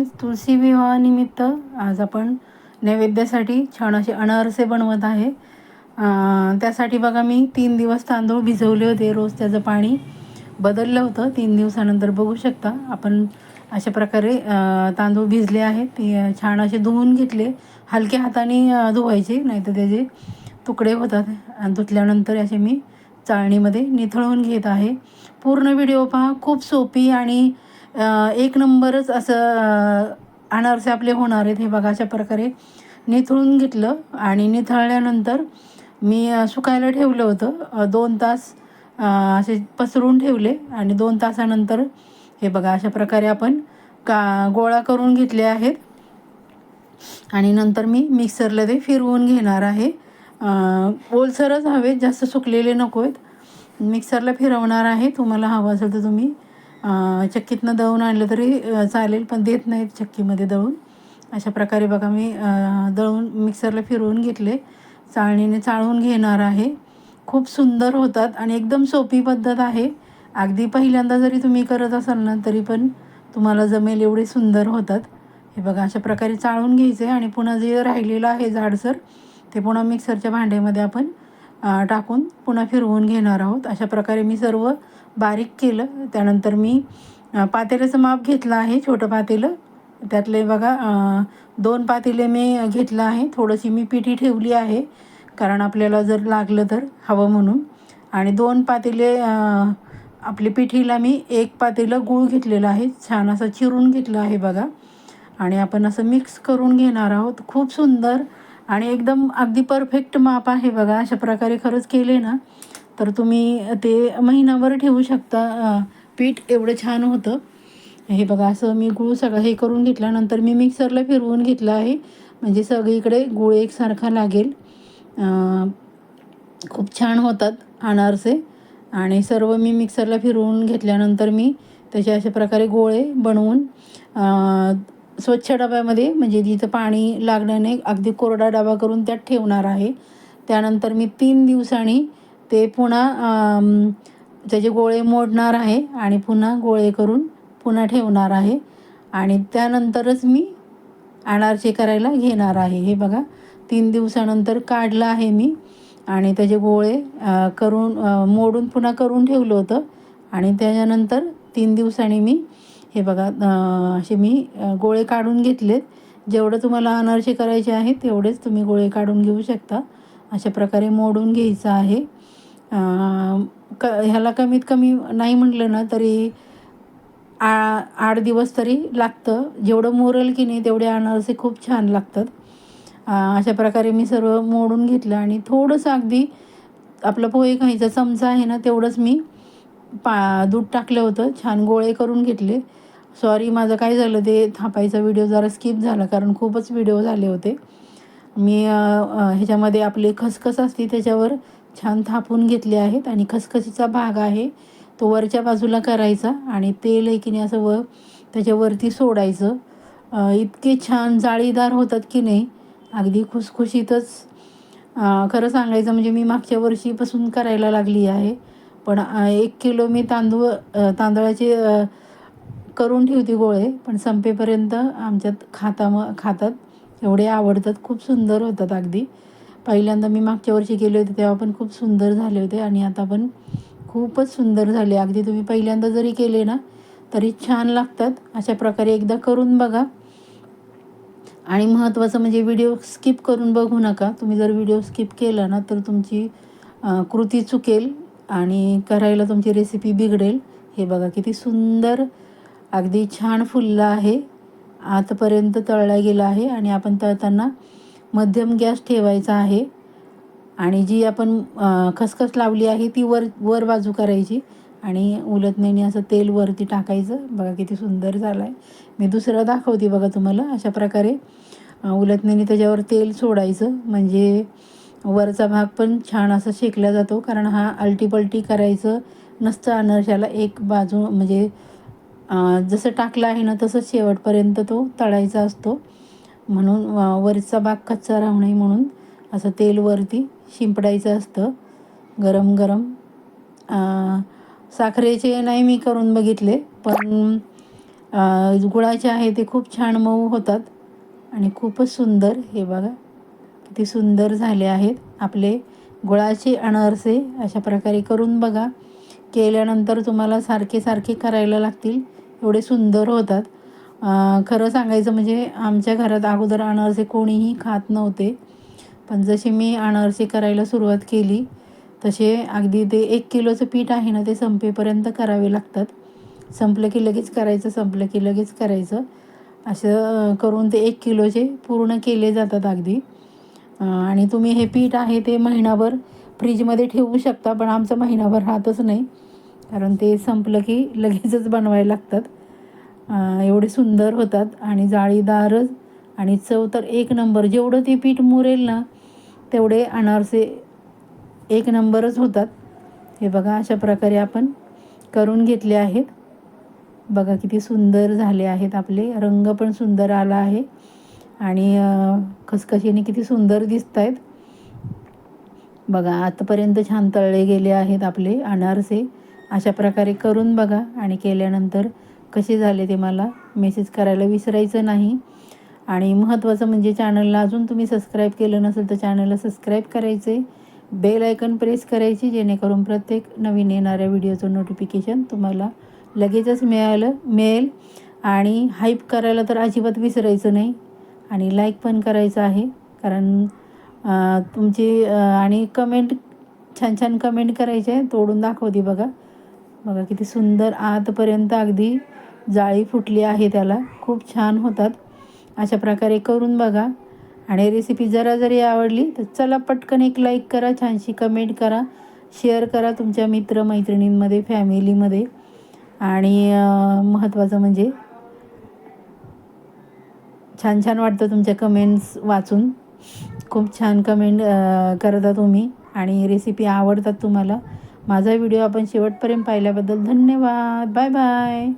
Friends तुळशी विवाहानिमित्त आज आपण नैवेद्यासाठी छान असे अनारसे बनवत आहे. त्यासाठी बघा मी तीन दिवस तांदूळ भिजवले होते. रोज त्याचं पाणी बदललं होतं. तीन दिवसानंतर बघू शकता. आपण अशा प्रकारे तांदूळ भिजले आहेत. ते छान असे धुवून घेतले. हलक्या हाताने धुवायचे. नाहीतर त्याचे तुकडे होतात. आणि धुतल्यानंतर असे मी चाळणीमध्ये निथळून घेत आहे. पूर्ण व्हिडिओ पहा. खूप सोपी आणि एक नंबरच असं अनारसे आपले होणार आहेत हे बघा अशा प्रकारे निथळून घेतलं आणि निथळल्यानंतर मी सुकायला ठेवलं होतं. दोन तास असे पसरून ठेवले आणि दोन तासानंतर हे बघा अशा प्रकारे आपण का गोळा करून घेतले आहेत. आणि नंतर मी मिक्सरला ते फिरवून घेणार आहे. ओलसरच हवेत जास्त सुकलेले नको आहेत. मिक्सरला फिरवणार आहे. तुम्हाला हवं असेल तर तुम्ही चक्कीतनं दळून आणलं तरी चालेल पण देत नाहीत चक्कीमध्ये दळून. अशा प्रकारे बघा मी दळून मिक्सरला फिरवून घेतले. चाळणीने चाळून घेणार आहे. खूप सुंदर होतात आणि एकदम सोपी पद्धत आहे. अगदी पहिल्यांदा जरी तुम्ही करत असाल ना तरी पण तुम्हाला जमेल एवढे सुंदर होतात. हे बघा अशा प्रकारे चाळून घ्यायचे आणि पुन्हा जे राहिलेलं आहे जाडसर ते पुन्हा मिक्सरच्या भांड्यामध्ये आपण टाकून पुन्हा फिरवून घेणार आहोत. अशा प्रकारे मी सर्व बारीक केलं. त्यानंतर मी पातेल्याचं माप घेतलं आहे छोटं पातेलं. त्यातले बघा दोन पातेले मी घेतलं आहे. थोडीशी मी पिठी ठेवली आहे कारण आपल्याला जर लागलं तर हवं म्हणून. आणि दोन पातेले आपली पिठीला मी एक पातेलं गूळ घेतलेलं आहे. छान असं चिरून घेतलं आहे बघा. आणि आपण असं मिक्स करून घेणार आहोत. खूप सुंदर आणि एकदम अगदी परफेक्ट माप आहे बघा अशा प्रकारे खरंच केले ना तर तुम्ही ते महिनाभर ठेवू शकता. पीठ एवढं छान होतं. हे बघा असं मी गूळ सगळं हे करून घेतल्यानंतर मी मिक्सरला फिरवून घेतलं आहे. म्हणजे सगळीकडे गूळ एकसारखा लागेल. खूप छान होतात अनारसे. आणि सर्व मी मिक्सरला फिरवून घेतल्यानंतर मी त्याचे अशा प्रकारे गोळे बनवून स्वच्छ डब्यामध्ये म्हणजे जिथं पाणी लागणं नाही अगदी कोरडा डबा करून त्यात ठेवणार आहे. त्यानंतर मी तीन दिवसांनी ते पुन्हा त्याचे गोळे मोडणार आहे आणि पुन्हा गोळे करून पुन्हा ठेवणार आहे. आणि त्यानंतरच मी अनारसे करायला घेणार आहे. हे बघा तीन दिवसानंतर काढलं आहे मी. आणि त्याचे गोळे करून मोडून पुन्हा करून ठेवलं होतं. आणि त्याच्यानंतर तीन दिवसांनी मी हे बघा असे मी गोळे काढून घेतलेत. जेवढं तुम्हाला अनारसे करायचे आहे तेवढेच तुम्ही गोळे काढून घेऊ शकता. अशा प्रकारे मोडून घ्यायचं आहे. क ह्याला कमीत कमी नाही म्हटलं ना तरी आ आठ दिवस तरी लागतं. जेवढं मोरल की नाही तेवढे अनारसे खूप छान लागतात. अशा प्रकारे मी सर्व मोडून घेतलं आणि थोडंसं अगदी आपलं पोहे खायचा चमचा आहे ना तेवढंच मी पा दूध टाकलं होतं. छान गोळे करून घेतले. सॉरी माझं काय झालं ते थापायचा व्हिडिओ जरा स्किप झाला कारण खूपच व्हिडिओ झाले होते. मी ह्याच्यामध्ये आपली खसखस असते त्याच्यावर छान थापून घेतले आहेत आणि खसखसीचा भाग आहे तो वरच्या बाजूला करायचा आणि तेल आहे की नाही असं व त्याच्यावरती सोडायचं. इतके छान जाळीदार होतात की नाही अगदी खुसखुशीतच. खरं सांगायचं म्हणजे मी मागच्या वर्षीपासून करायला लागली आहे पण एक किलो मी तांदूळ तांदळाचे करून ठेवते गोळे पण संपेपर्यंत आमच्यात खाता मग खातात. एवढे आवडतात खूप सुंदर होतात अगदी. पहिल्यांदा मी मागच्या वर्षी केले होते तेव्हा पण खूप सुंदर झाले होते आणि आता पण खूपच सुंदर झाले. अगदी तुम्ही पहिल्यांदा जरी केले ना तरी छान लागतात. अशा प्रकारे एकदा करून बघा. आणि महत्त्वाचं म्हणजे व्हिडिओ स्किप करून बघू नका. तुम्ही जर व्हिडिओ स्किप केला ना तर तुमची कृती चुकेल आणि करायला तुमची रेसिपी बिघडेल. हे बघा किती सुंदर अगदी छान फुललं आहे. आतपर्यंत तळला गेला आहे आणि आपण तळताना मध्यम गॅस ठेवायचा आहे. आणि जी आपण खसखस लावली आहे ती वर वर बाजू करायची आणि उलटण्याने असं तेल वरती टाकायचं. बघा किती सुंदर झालं आहे मी दुसरं दाखवते बघा तुम्हाला. अशा प्रकारे अ, उलटण्याने त्याच्यावर तेल सोडायचं. म्हणजे वरचा भाग पण छान असा शेकला जातो. कारण हा अल्टीपल्टी करायचं नसतं. अनरशाला एक बाजू म्हणजे जसं टाकलं आहे ना तसं शेवटपर्यंत तो तळायचा असतो. म्हणून वरचा भाग कच्चा राहू नये म्हणून असं तेल वरती शिंपडायचं असतं. गरम गरम. साखरेचे नाही मी करून बघितले पण गुळाचे आहे ते खूप छान मऊ होतात. आणि खूपच सुंदर हे बघा. किती सुंदर झाले आहेत. आपले गुळाचे अनारसे अशा प्रकारे करून बघा. केल्यानंतर तुम्हाला सारखे सारखे करायला लागतील. एवढे सुंदर होतात. खरं सांगायचं म्हणजे आमच्या घरात अगोदर अनारसे कोणीही खात नव्हते. पण जशी मी अनारसे करायला सुरुवात केली तसे अगदी ते एक किलोचं पीठ आहे ना ते संपेपर्यंत करावे लागतात. संपलं की लगेच करायचं संपलं की लगेच करायचं. असं करून ते एक किलोचे पूर्ण केले जातात अगदी. आणि तुम्ही हे पीठ आहे ते महिनाभर फ्रीजमध्ये ठेवू शकता पण आमचं महिनाभर राहतच नाही. कारण ते संपलं की लगेचच बनवायला लागतात. एवढे सुंदर होतात आणि जाळीदारच. आणि चव तर एक नंबर. जेवढं ते पीठ मुरेल ना तेवढे अनारसे एक नंबरच होतात. हे बघा अशा प्रकारे आपण करून घेतले आहेत. बघा किती सुंदर झाले आहेत. आपले रंग पण सुंदर आला आहे. आणि खसखशीने किती सुंदर दिसत आहेत बघा आतापर्यंत छान तळले गेले आहेत आपले अनारसे. अशा प्रकारे करून बघा आणि केल्यानंतर कसे झाले ते मला मेसेज करायला विसरायचं नाही. आणि महत्त्वाचं म्हणजे चॅनलला अजून तुम्ही सबस्क्राईब केलं नसेल तर चॅनलला सबस्क्राईब करायचे. बेल आयकन प्रेस करायची जेणेकरून प्रत्येक नवीन येणाऱ्या व्हिडिओचं नोटिफिकेशन तुम्हाला लगेचच मिळालं मिळेल. आणि हाईप करायला तर अजिबात विसरायचं नाही. आणि लाईक पण करायचं आहे कारण तुमची आणि कमेंट छान छान कमेंट करायचे तोडून दाखवते बघा. बघा किती सुंदर आतपर्यंत अगदी जाळी फुटली आहे त्याला. खूप छान होतात. अशा प्रकारे करून बघा. आणि रेसिपी जरा जरी आवडली तर चला पटकन एक लाईक करा छानशी कमेंट करा. शेअर करा तुमच्या मित्रमैत्रिणींमध्ये फॅमिलीमध्ये आणि महत्त्वाचं म्हणजे छान छान वाटतं तुमच्या कमेंट्स वाचून. खूप छान कमेंट करता तुम्ही आणि रेसिपी आवडतात तुम्हाला. माझा व्हिडिओ आपण शेवटपर्यंत पाहिल्याबद्दल धन्यवाद. Bye bye